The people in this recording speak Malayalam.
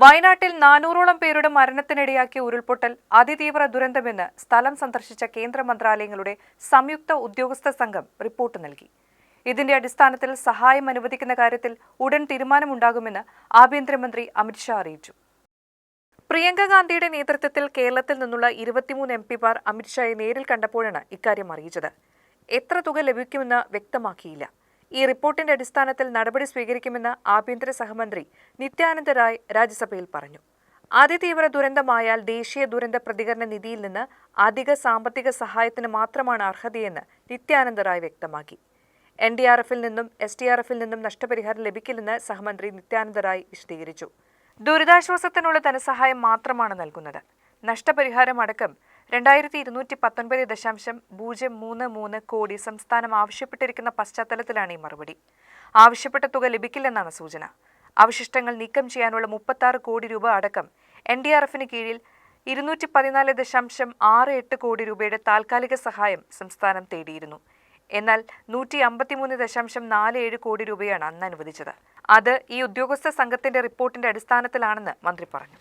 വയനാട്ടിൽ നാനൂറോളം പേരുടെ മരണത്തിനിടയാക്കിയ ഉരുൾപൊട്ടൽ അതിതീവ്ര ദുരന്തമെന്ന് സ്ഥലം സന്ദർശിച്ച കേന്ദ്ര മന്ത്രാലയങ്ങളുടെ സംയുക്ത ഉദ്യോഗസ്ഥ സംഘം റിപ്പോർട്ട് നൽകി. ഇതിന്റെ അടിസ്ഥാനത്തിൽ സഹായം അനുവദിക്കുന്ന കാര്യത്തിൽ ഉടൻ തീരുമാനമുണ്ടാകുമെന്ന് ആഭ്യന്തരമന്ത്രി അമിത്ഷാ അറിയിച്ചു. പ്രിയങ്ക ഗാന്ധിയുടെ നേതൃത്വത്തിൽ കേരളത്തിൽ നിന്നുള്ള ഇരുപത്തിമൂന്ന് എം പിമാർ അമിത്ഷായെ നേരിൽ കണ്ടപ്പോഴാണ് ഇക്കാര്യം അറിയിച്ചത്. എത്ര തുക ലഭിക്കുമെന്ന് വ്യക്തമാക്കിയില്ല. ഈ റിപ്പോർട്ടിന്റെ അടിസ്ഥാനത്തിൽ നടപടി സ്വീകരിക്കുമെന്ന് ആഭ്യന്തര സഹമന്ത്രി നിത്യാനന്ദ റായ് രാജ്യസഭയിൽ പറഞ്ഞു. അതിതീവ്ര ദുരന്തമായാൽ ദേശീയ ദുരന്ത പ്രതികരണ നിധിയിൽ നിന്ന് അധിക സാമ്പത്തിക സഹായത്തിന് മാത്രമാണ് അർഹതയെന്ന് നിത്യാനന്ദ റായ് വ്യക്തമാക്കി. എൻ ഡി ആർ എഫിൽ നിന്നും എസ് ഡി ആർ എഫിൽ നിന്നും നഷ്ടപരിഹാരം ലഭിക്കില്ലെന്ന് സഹമന്ത്രി നിത്യാനന്ദ റായ് വിശദീകരിച്ചു. ദുരിതാശ്വാസത്തിനുള്ള ധനസഹായം മാത്രമാണ് നൽകുന്നത്. നഷ്ടപരിഹാരം അടക്കം രണ്ടായിരത്തി ഇരുന്നൂറ്റി പത്തൊൻപത് ദശാംശം പൂജ്യം മൂന്ന് മൂന്ന് കോടി സംസ്ഥാനം ആവശ്യപ്പെട്ടിരിക്കുന്ന പശ്ചാത്തലത്തിലാണ് ഈ മറുപടി. ആവശ്യപ്പെട്ട തുക ലഭിക്കില്ലെന്നാണ് സൂചന. അവശിഷ്ടങ്ങൾ നീക്കം ചെയ്യാനുള്ള മുപ്പത്തി കോടി രൂപ അടക്കം എൻ ഡി ആർ എഫിന് കീഴിൽ ഇരുന്നൂറ്റി പതിനാല് ദശാംശം ആറ് എട്ട് കോടി രൂപയുടെ താൽക്കാലിക സഹായം സംസ്ഥാനം തേടിയിരുന്നു. എന്നാൽ നൂറ്റി അമ്പത്തിമൂന്ന് ദശാംശം നാല് ഏഴ് കോടി രൂപയാണ് അന്ന് അനുവദിച്ചത്. അത് ഈ ഉദ്യോഗസ്ഥ സംഘത്തിന്റെ റിപ്പോർട്ടിന്റെ അടിസ്ഥാനത്തിലാണെന്ന് മന്ത്രി പറഞ്ഞു.